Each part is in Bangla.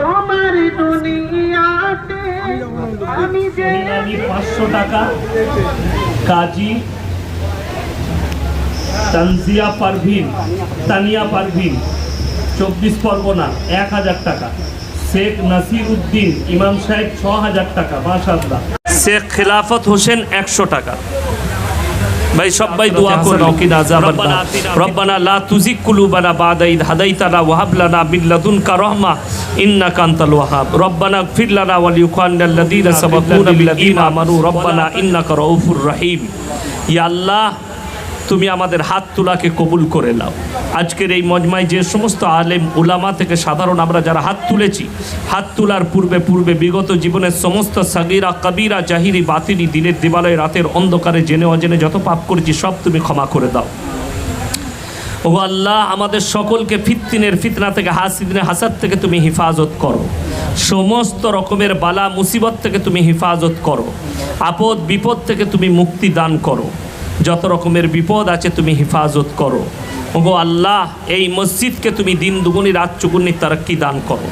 তোমার দুনিয়াতে আমি যে আমি টাকা, কাজী তানজিয়া পারভিন, তানিয়া পারভিন, চব্বিশ পরগনা, এক হাজার টাকা। শেখ নাসির উদ্দিন ইমাম সাহেব ছ হাজার টাকা মাশাল্লাহ শেখ খেলাফত হোসেন একশো টাকা। ভাই সবাই দোয়া করো কি না রব্বানা লা তুজিক কুলুবানা বাদা ইদ হাদাইতানা ওয়াহাব লানা মিন লাদুনকা রাহমা ইন্নাকা আনতাল ওয়াহাব। রব্বানা ইগফির লানা ওয়া লিইখওয়ানিনাল্লাযীনা সাবাকুনা বিল ঈমান আমানু। রব্বানা ইন্নাকা রাউফুর রহিম। ইয়া আল্লাহ তুমি আমাদের হাত তোলাকে কবুল করে নাও। আজকের এই মজমায় যে সমস্ত আলেম, উলামা থেকে সাধারণ আমরা যারা হাত তুলেছি, হাত তোলার পূর্বে পূর্বে বিগত জীবনের সমস্ত সাগিরা, কবিরা, জাহিরি, বাতিনি দিনের দিবালয় রাতের অন্ধকারে জেনে অজেনে যত পাপ করেছি, সব তুমি ক্ষমা করে দাও। ও আল্লাহ, আমাদের সকলকে ফিততিনের ফিতনা থেকে হাসিদিনে হাসাদ থেকে তুমি হেফাজত করো। সমস্ত রকমের বালা, মুসিবত থেকে তুমি হেফাজত করো। আপদ বিপদ থেকে তুমি মুক্তি দান করো। যত রকমের বিপদ আছে তুমি হেফাজত করো। ওগো আল্লাহ এই মসজিদকে তুমি দিন দুগুনি রাত চুগুনি তারক্কি দান করো।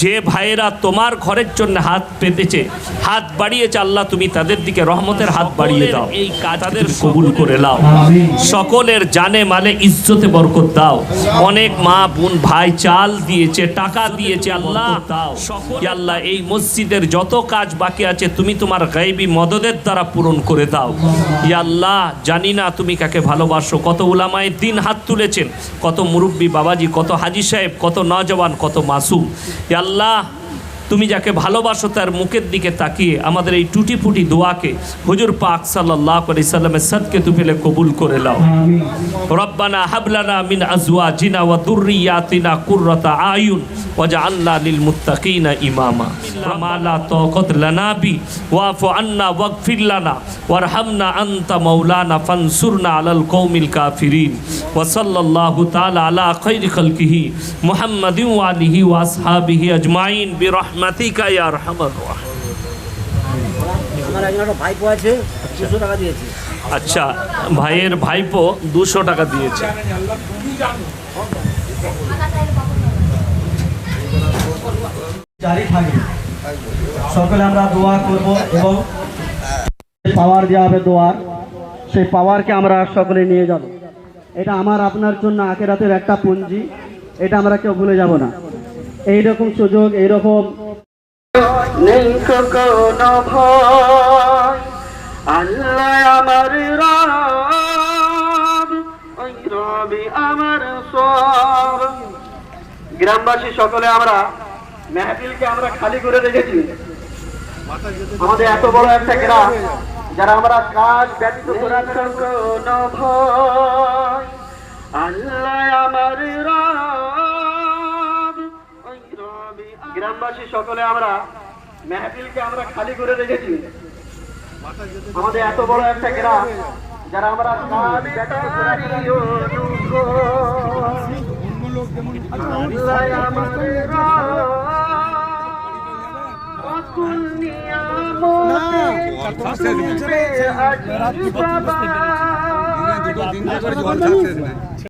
যে ভাইয়েরা তোমার ঘরের জন্য হাত পেতেছে হাত বাড়িয়েছে আল্লাহ তুমি তাদের দিকে রহমতের হাত বাড়িয়ে দাও। এই তাদের কবুল করে নাও। সকলের জানে মালে ইজ্জতে বরকত দাও। অনেক মা বোন ভাই চাল দিয়েছে টাকা দিয়েছে আল্লাহ। আল্লাহ এই মসজিদের যত কাজ বাকি আছে তুমি তোমার গাইবি মদদের দ্বারা পূরণ করে দাও। আল্লাহ জানি না তুমি কাকে ভালোবাসো। কত উলামায় দিন হাত তুলেছেন, কত মুরব্বী বাবাজি, কত হাজি সাহেব, কত নজওয়ান কত মাসুম। আল্লাহ তুমি যাকে ভালোবাসো তার মুখের দিকে তাকিয়ে আমাদের এই টুটি ফুটি দোয়াকে হুজুর পাক সাল্লাহ আলি সাল্লামের সদকে তু ফেলে কবুল করে লাও রব্বানা হাবলানা মিন আজওয়াজিনা ওয়া দুররিয়াতিনা কুররাতা আয়ুন ওয়াজআলনা লিল মুত্তাকিনা ইমামা। মা লা তাকাত লানা বি ওয়াফু আন্না ওয়াগফির লানা ওয়ারহামনা আনতা মাওলানা ফানসুরনা আলাল কওমিল কাফিরিন। ওয়া সাল্লাল্লাহু তাআলা আলা খাইরি খালকিহি মুহাম্মাদিন ওয়া আলিহি ওয়া আসহাবিহি আজমাইন। বিরহমাতিকা ইয়া আরহামার রাহিম আমার একজন একটা ভাইপো আছে দুশো টাকা দিয়েছে। আচ্ছা ভাইয়ের ভাইপো দুশো টাকা দিয়েছে। জারি সকলে আমরা দোয়া করব এবং পাওয়ার দেওয়া হবে দোয়ার সেই পাওয়ারকে আমরা সকলে নিয়ে যাব। এটা আমার আপনার জন্য আখেরাতের একটা পুঞ্জি এটা আমরা কেউ ভুলে যাব না। এই রকম সুযোগ এইরকম নেই কোনো ভয়। আল্লাহ আমার রব রবি আমার সব। গ্রামবাসী সকলে আমরা মেহফিলকে আমরা খালি করে রেখেছি। আমাদের এত বড় একটা গ্রাম, যারা আমরা কাজ ব্যতীত করে কোনো ভয়। আল্লাহ আমার রব গ্রামবাসী সকলে আমরা মেহফিলকে আমরা খালি করে রেখেছি। আমাদের এত বড় একটা গ্রাম, যারা আমরা ব্যতীত করে অন্য লোক